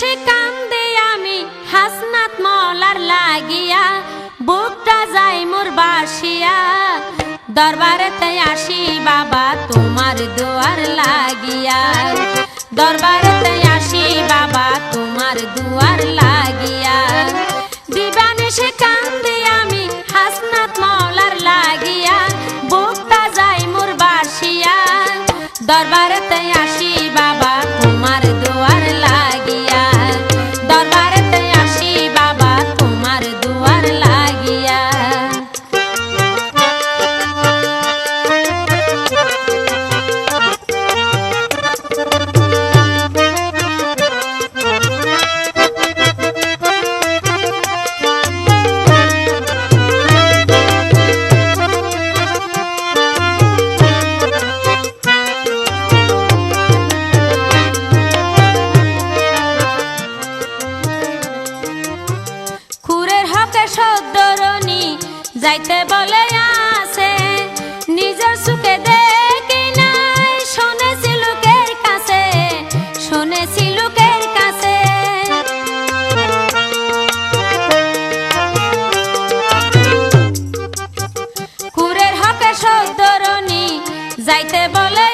সে কান্দে আমি, হাসনাত মলার লাগিয়া, বুকটা যাই মোর বাসিয়া। দরবারে তাই আসি বাবা, তোমার দুয়ার লাগিয়া। দরবারে তাই আসি বাবা, তোমার দুয়ার লাগিয়া। দিবানে সে যাইতে বলে আছে নিজের সুখে দেখি নাই, শুনেছি লোকের কাছে, শুনেছি লোকের কাছে। কুরের হকে সৌতরণী যাইতে বলে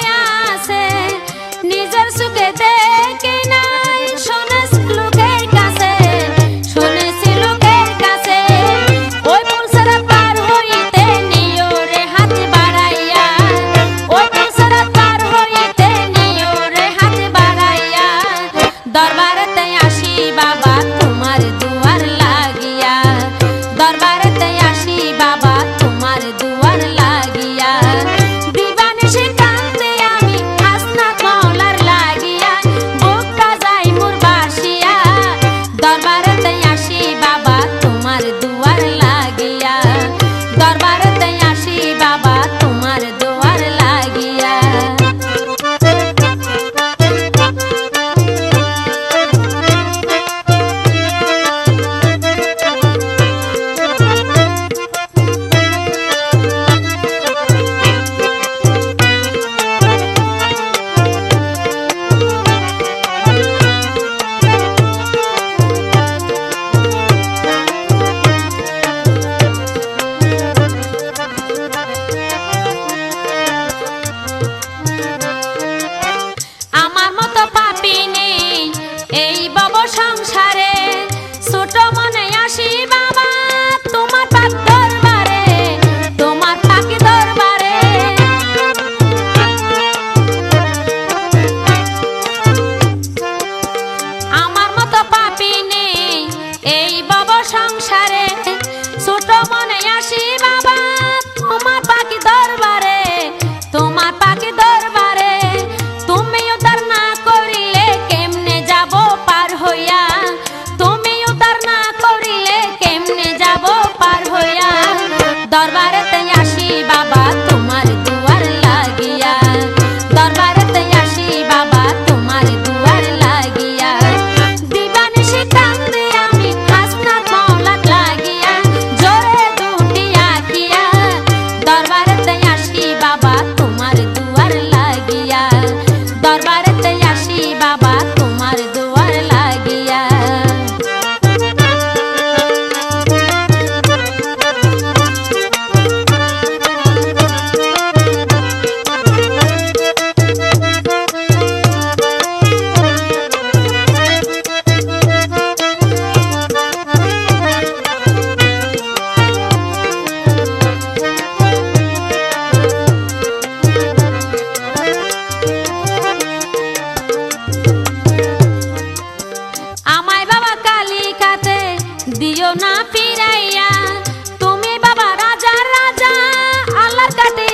ช่ bato ফিরাইয়া তুমি বাবা রাজা রাজা আল্লাহর কাটে